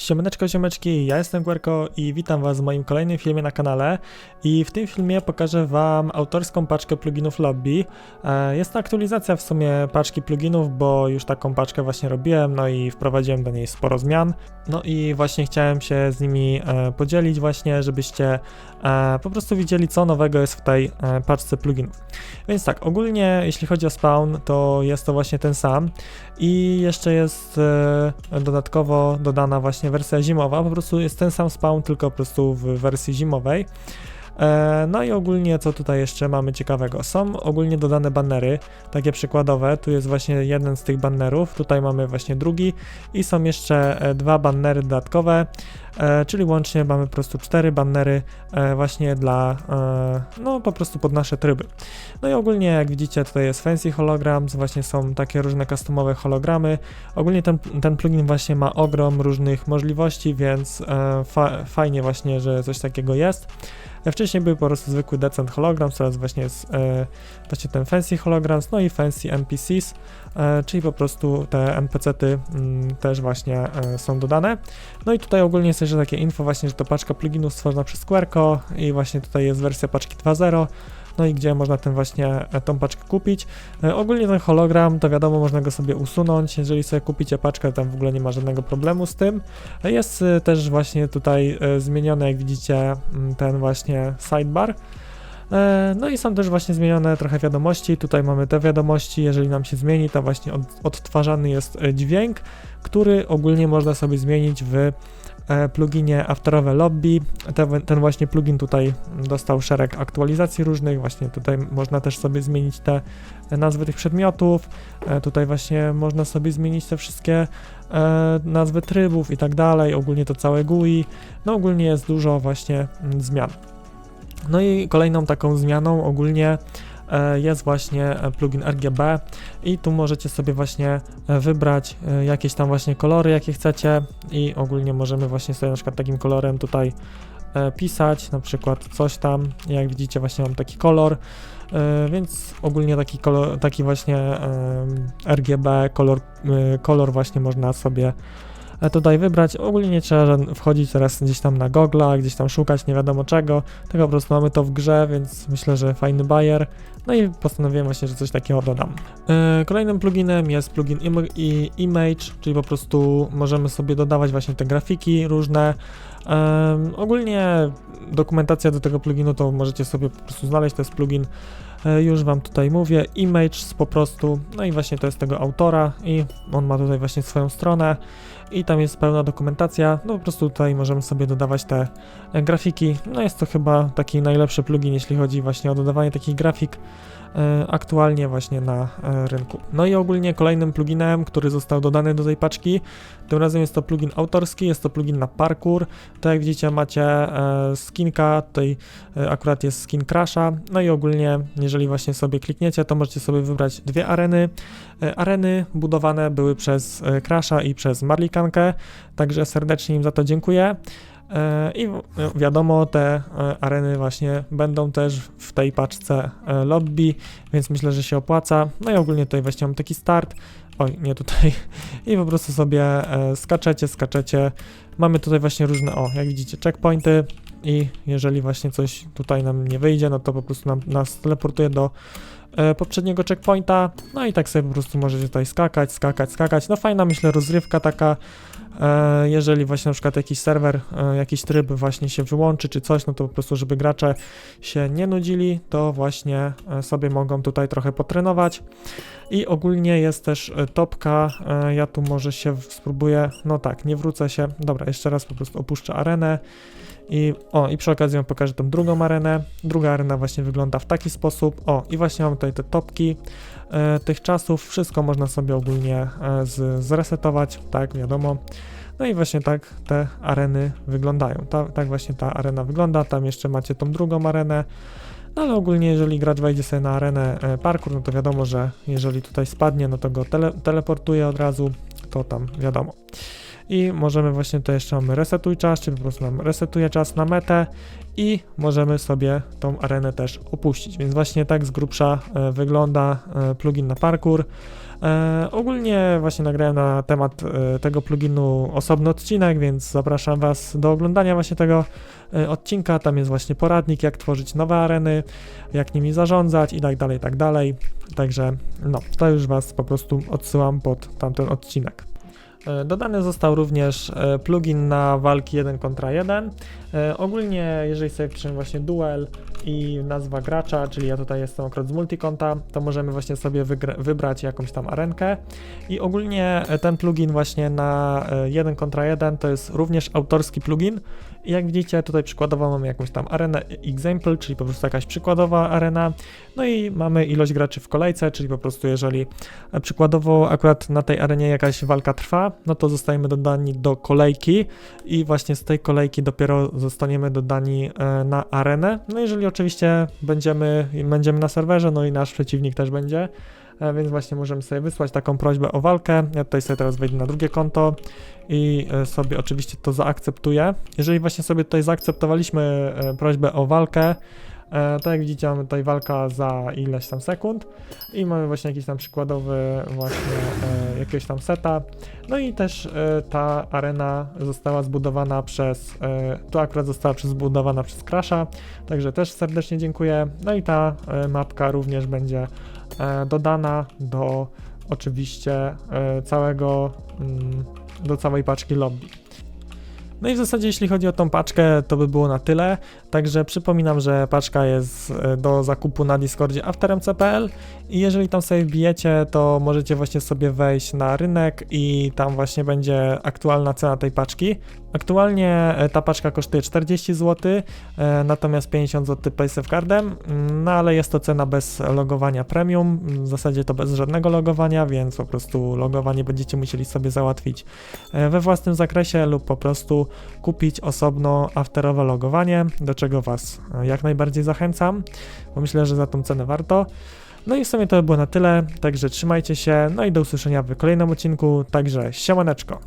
Siemaneczko, siemeczki, ja jestem Guerko i witam was w moim kolejnym filmie na kanale i w tym filmie pokażę wam autorską paczkę pluginów Lobby. E, Jest to aktualizacja w sumie paczki pluginów, bo już taką paczkę właśnie robiłem, no i wprowadziłem do niej sporo zmian. No i właśnie chciałem się z nimi e, podzielić właśnie, żebyście e, po prostu widzieli co nowego jest w tej paczce pluginów. Więc tak, ogólnie jeśli chodzi o spawn, to jest to właśnie ten sam i jeszcze jest dodatkowo dodana właśnie wersja zimowa, po prostu jest ten sam spawn, tylko po prostu w wersji zimowej. E, No i ogólnie co tutaj jeszcze mamy ciekawego? Są ogólnie dodane bannery, takie przykładowe. Tu jest właśnie jeden z tych bannerów, tutaj mamy właśnie drugi i są jeszcze e, dwa bannery dodatkowe, e, czyli łącznie mamy po prostu cztery bannery e, właśnie dla, no po prostu pod nasze tryby. No i ogólnie jak widzicie tutaj jest Fancy Holograms, właśnie są takie różne customowe hologramy. Ogólnie ten, ten plugin właśnie ma ogrom różnych możliwości, więc fa fajnie właśnie, że coś takiego jest. E, Wcześniej był po prostu zwykły Decent Holograms, teraz właśnie jest e, właśnie ten Fancy Holograms, no i Fancy NPCs, e, czyli po prostu te NPC-ty mm, też właśnie e, są dodane. No i tutaj ogólnie jest jeszcze takie info właśnie, że to paczka pluginów stworzona przez Squareco i właśnie tutaj jest wersja paczki 2.0, no i gdzie można ten właśnie e, tą paczkę kupić. E, Ogólnie ten hologram, to wiadomo, można go sobie usunąć, jeżeli sobie kupicie paczkę, tam w ogóle nie ma żadnego problemu z tym. E, Jest też właśnie tutaj zmieniony, jak widzicie, ten właśnie sidebar. No i są też właśnie zmienione trochę wiadomości. Tutaj mamy te wiadomości, jeżeli nam się zmieni, to właśnie od, odtwarzany jest dźwięk, który ogólnie można sobie zmienić w pluginie Afterowe Lobby. Te, ten właśnie plugin tutaj dostał szereg aktualizacji różnych, właśnie tutaj można też sobie zmienić te e, nazwy tych przedmiotów, e, tutaj właśnie można sobie zmienić te wszystkie e, nazwy trybów i tak dalej, ogólnie to całe GUI, no ogólnie jest dużo właśnie mm, zmian. No i kolejną taką zmianą ogólnie e, jest właśnie e, plugin RGB i tu możecie sobie właśnie e, wybrać e, jakieś tam właśnie kolory, jakie chcecie i ogólnie możemy właśnie sobie na przykład takim kolorem tutaj e, pisać, na przykład coś tam, jak widzicie właśnie mam taki kolor, e, więc ogólnie taki kolor, taki właśnie RGB kolor, e, kolor właśnie można sobie e, tutaj wybrać. Ogólnie nie trzeba wchodzić teraz gdzieś tam na Google'a, gdzieś tam szukać nie wiadomo czego, tylko po prostu mamy to w grze, więc myślę, że fajny bajer. No i postanowiłem właśnie, że coś takiego dodam. E, Kolejnym pluginem jest plugin im- i Image, czyli po prostu możemy sobie dodawać właśnie te grafiki różne. Ogólnie dokumentacja do tego pluginu to możecie sobie po prostu znaleźć, to jest plugin, już wam tutaj mówię, Image po prostu, no i właśnie to jest tego autora i on ma tutaj właśnie swoją stronę i tam jest pełna dokumentacja, no po prostu tutaj możemy sobie dodawać te e, grafiki, no jest to chyba taki najlepszy plugin, jeśli chodzi właśnie o dodawanie takich grafik. e, aktualnie właśnie na e, rynku. No i ogólnie kolejnym pluginem, który został dodany do tej paczki, tym razem jest to plugin autorski, jest to plugin na parkour, tak jak widzicie macie e, skinka, tutaj e, akurat jest skin Crasha, no i ogólnie jeżeli właśnie sobie klikniecie, to możecie sobie wybrać dwie areny. E, areny budowane były przez e, Crasha i przez Marlikankę, także serdecznie im za to dziękuję. E, I wi- wiadomo, te e, areny właśnie będą też w tej paczce e, lobby, więc myślę, że się opłaca. No i ogólnie tutaj właśnie mam taki start. Oj, nie tutaj. I po prostu sobie e, skaczecie, skaczecie. Mamy tutaj właśnie różne, o, jak widzicie, checkpointy. I jeżeli właśnie coś tutaj nam nie wyjdzie, no to po prostu nam, nas teleportuje do e, poprzedniego checkpointa. No i tak sobie po prostu możecie tutaj skakać, skakać, skakać. No fajna, myślę, rozrywka taka. E, jeżeli właśnie na przykład jakiś serwer, e, jakiś tryb właśnie się wyłączy czy coś, no to po prostu, żeby gracze się nie nudzili, to właśnie e, sobie mogą tutaj trochę potrenować. I ogólnie jest też e, topka, e, ja tu może się spróbuję, no tak, nie wrócę się, dobra, jeszcze raz po prostu opuszczę arenę. I, o, i przy okazji wam pokażę tą drugą arenę. Druga arena właśnie wygląda w taki sposób. O, i właśnie mam tutaj te topki e, tych czasów. Wszystko można sobie ogólnie e, z, zresetować, tak, wiadomo. No i właśnie tak te areny wyglądają. Ta, tak właśnie ta arena wygląda. Tam jeszcze macie tą drugą arenę. No ale ogólnie, jeżeli gracz wejdzie sobie na arenę e, parkour, no to wiadomo, że jeżeli tutaj spadnie, no to go tele, teleportuje od razu, to tam wiadomo. I możemy właśnie tutaj jeszcze mamy resetuj czas, czyli po prostu nam resetuje czas na metę i możemy sobie tą arenę też opuścić. Więc właśnie tak z grubsza e, wygląda e, plugin na parkour. E, ogólnie właśnie nagrałem na temat e, tego pluginu osobny odcinek, więc zapraszam Was do oglądania właśnie tego e, odcinka. Tam jest właśnie poradnik, jak tworzyć nowe areny, jak nimi zarządzać i tak dalej, i tak dalej. Także no, to już Was po prostu odsyłam pod tamten odcinek. E, Dodany został również e, plugin na walki 1 kontra 1. E, Ogólnie, jeżeli sobie wpiszemy właśnie duel i nazwa gracza, czyli ja tutaj jestem akurat z multikonta, to możemy właśnie sobie wybrać jakąś tam arenkę. I ogólnie e, ten plugin właśnie na e, 1 kontra 1 to jest również autorski plugin. I jak widzicie, tutaj przykładowo mamy jakąś tam arenę example, czyli po prostu jakaś przykładowa arena. No i mamy ilość graczy w kolejce, czyli po prostu jeżeli e, przykładowo akurat na tej arenie jakaś walka trwa, no to zostajemy dodani do kolejki i właśnie z tej kolejki dopiero zostaniemy dodani e, na arenę. No jeżeli oczywiście będziemy, będziemy na serwerze, no i nasz przeciwnik też będzie, e, więc właśnie możemy sobie wysłać taką prośbę o walkę. Ja tutaj sobie teraz wejdę na drugie konto i e, sobie oczywiście to zaakceptuję. Jeżeli właśnie sobie tutaj zaakceptowaliśmy e, prośbę o walkę, e, to jak widzicie mamy tutaj walka za ileś tam sekund i mamy właśnie jakiś tam przykładowy właśnie e, jakiegoś tam seta. No i też e, ta arena została zbudowana przez, e, tu akurat została zbudowana przez Crasha, także też serdecznie dziękuję. No i ta e, mapka również będzie e, dodana do oczywiście e, całego, mm, do całej paczki lobby. No i w zasadzie jeśli chodzi o tą paczkę, to by było na tyle. Także przypominam, że paczka jest e, do zakupu na Discordzie aftermc.pl i jeżeli tam sobie wbijecie, to możecie właśnie sobie wejść na rynek i tam właśnie będzie aktualna cena tej paczki. Aktualnie e, ta paczka kosztuje 40 zł, e, natomiast 50 zł PaySafeCardem, mm, no ale jest to cena bez logowania premium, w zasadzie to bez żadnego logowania, więc po prostu logowanie będziecie musieli sobie załatwić we własnym zakresie lub po prostu kupić osobno afterowe logowanie, do czego Was e, jak najbardziej zachęcam, bo myślę, że za tą cenę warto. No i w sumie to by było na tyle, także trzymajcie się, no i do usłyszenia w kolejnym odcinku, także siemaneczko.